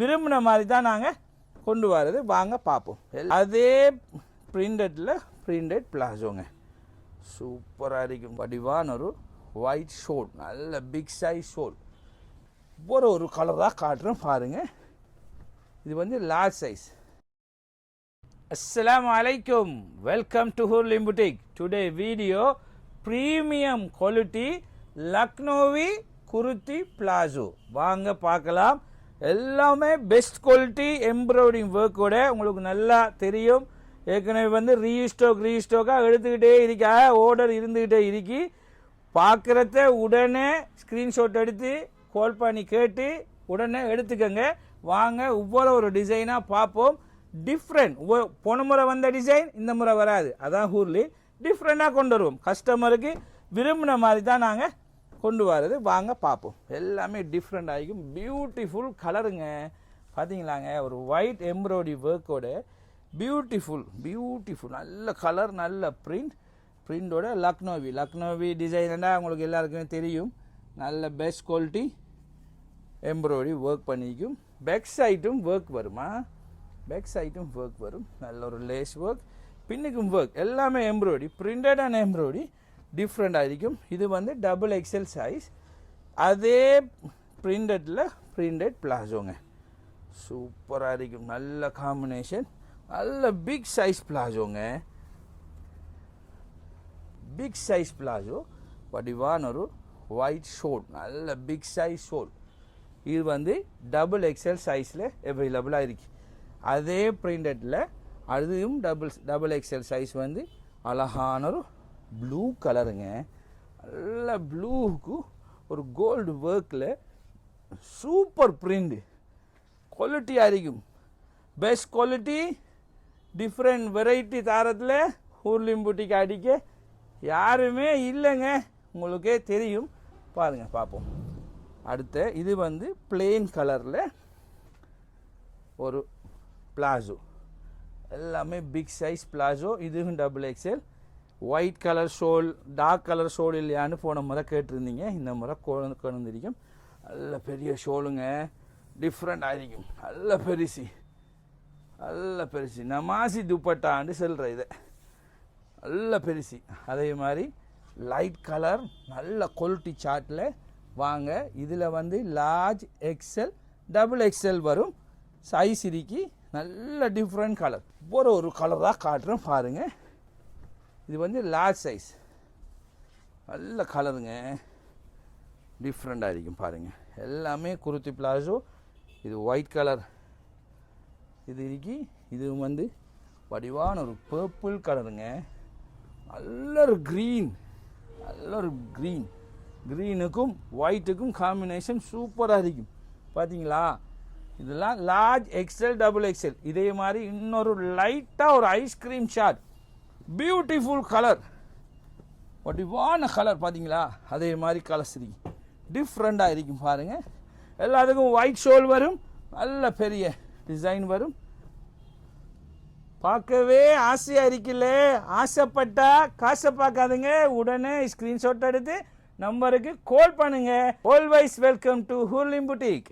விரும்பின மாதிரி தான் நாங்கள் கொண்டு வர்றது. வாங்க பார்ப்போம் அதே பிரிண்டடில் பிரிண்டட் பிளாசோங்க சூப்பராக இருக்கும். வடிவான ஒரு ஒயிட் ஷோல் நல்ல பிக் சைஸ் ஷோல் ஒரு ஒரு கலராக காட்டுறேன் பாருங்கள் இது வந்து large size Assalamu alaikum. Welcome to Hurlim Boutique. Today video premium quality Lucknowi kurti palazzo வாங்க பார்க்கலாம். எல்லாமே பெஸ்ட் குவாலிட்டி எம்ப்ராய்டிங் ஒர்க்கோட உங்களுக்கு நல்லா தெரியும். ஏற்கனவே வந்து ரீஸ்டோக் ரீஸ்டோக்காக எடுத்துக்கிட்டே இருக்கா? ஆர்டர் இருந்துக்கிட்டே இருக்கி. பார்க்குறத உடனே ஸ்க்ரீன்ஷாட் எடுத்து கால் பண்ணி கேட்டு உடனே எடுத்துக்கங்க. வாங்க ஒவ்வொரு ஒரு டிசைனாக பார்ப்போம். டிஃப்ரெண்ட் போன முறை வந்த டிசைன் இந்த முறை வராது. அதான் ஹூர்லி டிஃப்ரெண்ட்டாக கொண்டு வருவோம். கஸ்டமருக்கு விரும்பின மாதிரி தான் நாங்கள் கொண்டு வர்றது. வாங்க பார்ப்போம். எல்லாமே டிஃப்ரெண்ட் ஆகிக்கும். பியூட்டிஃபுல் கலருங்க பார்த்தீங்களாங்க ஒரு ஒயிட் எம்ப்ராய்டரி ஒர்க்கோட பியூட்டிஃபுல் பியூட்டிஃபுல் நல்ல கலர் நல்ல பிரிண்ட் பிரிண்டோட லக்னோவி லக்னோவி டிசைனா உங்களுக்கு எல்லாருக்குமே தெரியும். நல்ல பெஸ்ட் குவாலிட்டி எம்ப்ராய்டரி ஒர்க் பண்ணிக்கும். பேக் சைட்டும் ஒர்க் வருமா? பேக் சைட்டும் ஒர்க் வரும். நல்ல ஒரு லேஸ் ஒர்க் பின்னுக்கும் ஒர்க் எல்லாமே எம்ப்ராய்டரி பிரிண்டட் அண்ட் எம்ப்ராய்டரி டிஃப்ரெண்டாக இருக்கும் இது வந்து டபுள் எக்ஸல் சைஸ் அதே பிரிண்டடில் பிரிண்டட் பிளாசோங்க சூப்பராக இருக்கும். நல்ல காம்பினேஷன் நல்ல பிக் சைஸ் பிளாசோங்க பிக் சைஸ் பிளாசோ வடிவான ஒரு ஒயிட் ஷோல் நல்ல பிக் சைஸ் ஷோல் இது வந்து டபுள் எக்ஸல் சைஸில் அவைலபிளாக இருக்கு. அதே பிரிண்டட்டில் அதுவும் டபுள் டபுள் எக்ஸல் சைஸ் வந்து அழகான ஒரு ப்ளூ கலருங்க நல்ல ப்ளூவுக்கு ஒரு கோல்டு ஒர்க்கில் சூப்பர் பிரிண்ட் குவாலிட்டியாக இருக்கும் பெஸ்ட் குவாலிட்டி டிஃப்ரெண்ட் வெரைட்டி தாரத்தில் ஊர்லிம்பூட்டிக்கு அடிக்க யாருமே இல்லைங்க. உங்களுக்கே தெரியும். பாருங்கள் பார்ப்போம். அடுத்த இது வந்து பிளெயின் கலரில் ஒரு பிளாசோ. எல்லாமே பிக் சைஸ் பிளாசோ. இதுவும் double XL white colour shawl dark colour shawl இல்லையான்னு போன முறை கேட்டிருந்தீங்க. இந்த முறை கொண்டு கொண்டு நல்ல பெரிய ஷோலுங்க டிஃப்ரெண்ட் ஆகிருக்கும் நல்ல பெருசி. நல்ல பெருசி. நமாசி துப்பட்டான்னு சொல்கிற இதை. நல்ல பெருசி. அதே மாதிரி லைட் கலர் நல்ல குவாலிட்டி சார்ட்டில் வாங்க. இதில் வந்து லார்ஜ் எக்ஸல் டபுள் எக்ஸல் வரும். சைஸ் இருக்கு. நல்ல டிஃப்ரெண்ட் கலர் ஒவ்வொரு ஒரு கலராக காட்டுறோம் பாருங்கள் இது வந்து லார்ஜ் சைஸ் நல்ல கலருங்க டிஃப்ரெண்ட்டாக இருக்கும் பாருங்கள் எல்லாமே குருத்தி பிளாசோ இது ஒயிட் கலர் இது இருக்கி இது வந்து வடிவான ஒரு பர்பிள் கலருங்க நல்ல ஒரு க்ரீன் நல்ல ஒரு க்ரீன் க்ரீனுக்கும் ஒயிட்டுக்கும் காம்பினேஷன் சூப்பராக இருக்கும். பார்த்தீங்களா இதெல்லாம் லார்ஜ் எக்ஸல் டபுள் எக்ஸல் இதே மாதிரி இன்னொரு லைட்டாக ஒரு ice cream shot beautiful colour வடிவான கலர் பார்த்தீங்களா அதே மாதிரி கலர்ஸ் இருக்கு டிஃப்ரெண்ட்டாக இருக்கும் பாருங்கள் எல்லாத்துக்கும் ஒயிட் ஷோல் வரும். நல்ல பெரிய டிசைன் வரும். பார்க்கவே ஆசையாக இருக்குல்ல? ஆசைப்பட்டா காசை பார்க்காதுங்க. உடனே ஸ்க்ரீன்ஷாட் எடுத்து நம்பருக்கு கால் பண்ணுங்கள் ஆல்வைஸ் வெல்கம் டு ஹூர்லிம் புட்டிக்